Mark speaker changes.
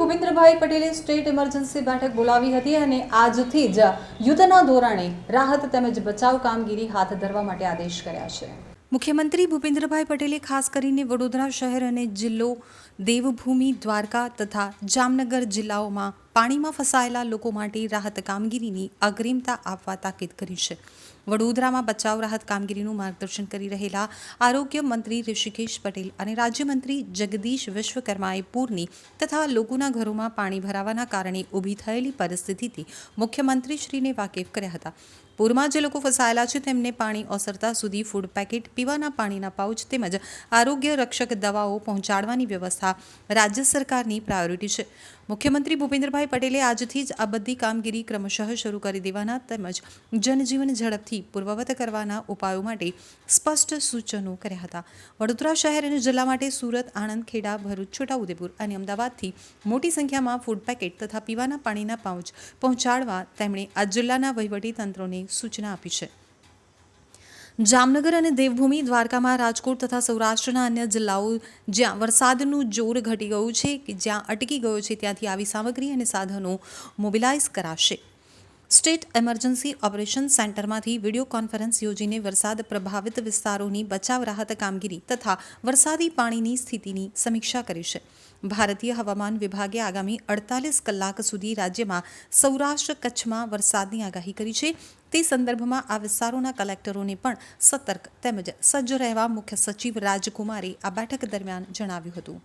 Speaker 1: ભૂપેન્દ્રભાઈ પટેલે state emergency બેઠક બોલાવી હતી અને આજથી જ યુદ્ધના ધોરણે રાહત તેમજ બચાવ કામગીરી હાથ ધરવા માટે આદેશ કર્યા છે. મુખ્યમંત્રી ભૂપેન્દ્રભાઈ પટેલે ખાસ કરીને વડોદરા શહેર અને જિલ્લો દેવભૂમિ દ્વારકા તથા જામનગર જિલ્લાઓમાં પાણીમાં ફસાયેલા લોકો માટે રાહત કામગીરીની અગ્રિમતા આપવા તાકીદ કરી છે. વડોદરામાં બચાવ રાહત કામગીરીનું માર્ગદર્શન કરી રહેલા આરોગ્ય મંત્રી ઋષિકેશ પટેલ અને રાજ્યમંત્રી જગદીશ વિશ્વકર્માએ પૂરની તથા લોકોના ઘરોમાં પાણી ભરાવાના કારણે ઊભી થયેલી પરિસ્થિતિથી મુખ્યમંત્રીશ્રીને વાકેફ કર્યા હતા. પૂરમાં જે લોકો ફસાયેલા છે તેમને પાણી ઓસરતા સુધી ફૂડ પેકેટ પીવાના પાણીના પાઉચ તેમજ આરોગ્ય રક્ષક દવાઓ પહોંચાડવાની વ્યવસ્થા રાજ્ય સરકારની પ્રાયોરિટી છે. મુખ્યમંત્રી ભૂપેન્દ્રભાઈ પટેલે આજથી જ આ બધી કામગીરી ક્રમશઃ શરૂ કરી દેવાના તેમજ જનજીવન ઝડપથી પૂર્વવત કરવાના ઉપાયો માટે સ્પષ્ટ સૂચનો કર્યા હતા. વડોદરા શહેર અને જિલ્લા માટે સુરત, આણંદ, ખેડા, ભરૂચ છોટાઉદેપુર અને અમદાવાદથી મોટી સંખ્યામાં ફૂડ પેકેટ તથા પીવાના પાણીના પાઉચ પહોંચાડવા તેમણે આ જિલ્લાના વહીવટી તંત્રોને સૂચના આપી છે. જામનગર અને દેવભૂમિ, દ્વારકામાં રાજકોટ તથા સૌરાષ્ટ્રના અન્ય જિલ્લાઓ જ્યાં વરસાદનું જોર ઘટી ગયું છે કે જ્યાં અટકી ગયો છે, ત્યાંથી આવી સામગ્રી અને સાધનો મોબિલાઇઝ કરાશે. સ્ટેટ એમરજન્સી ઓપરેશન સેન્ટરમાંથી વીડિયો કોન્ફરન્સ યોજીને વરસાદ પ્રભાવિત વિસ્તારોની બચાવ રાહત કામગીરી તથા વરસાદી પાણીની સ્થિતિની સમીક્ષા કરી છે. ભારતીય હવામાન વિભાગે આગામી અડતાલીસ કલાક સુધી રાજ્યમાં સૌરાષ્ટ્ર કચ્છમાં વરસાદની આગાહી કરી છે. તે સંદર્ભમાં આ વિસ્તારોના કલેક્ટરોને પણ સતર્ક તેમજ સજ્જ રહેવા મુખ્ય સચિવ રાજકુમારે આ બેઠક દરમિયાન જણાવ્યું હતું.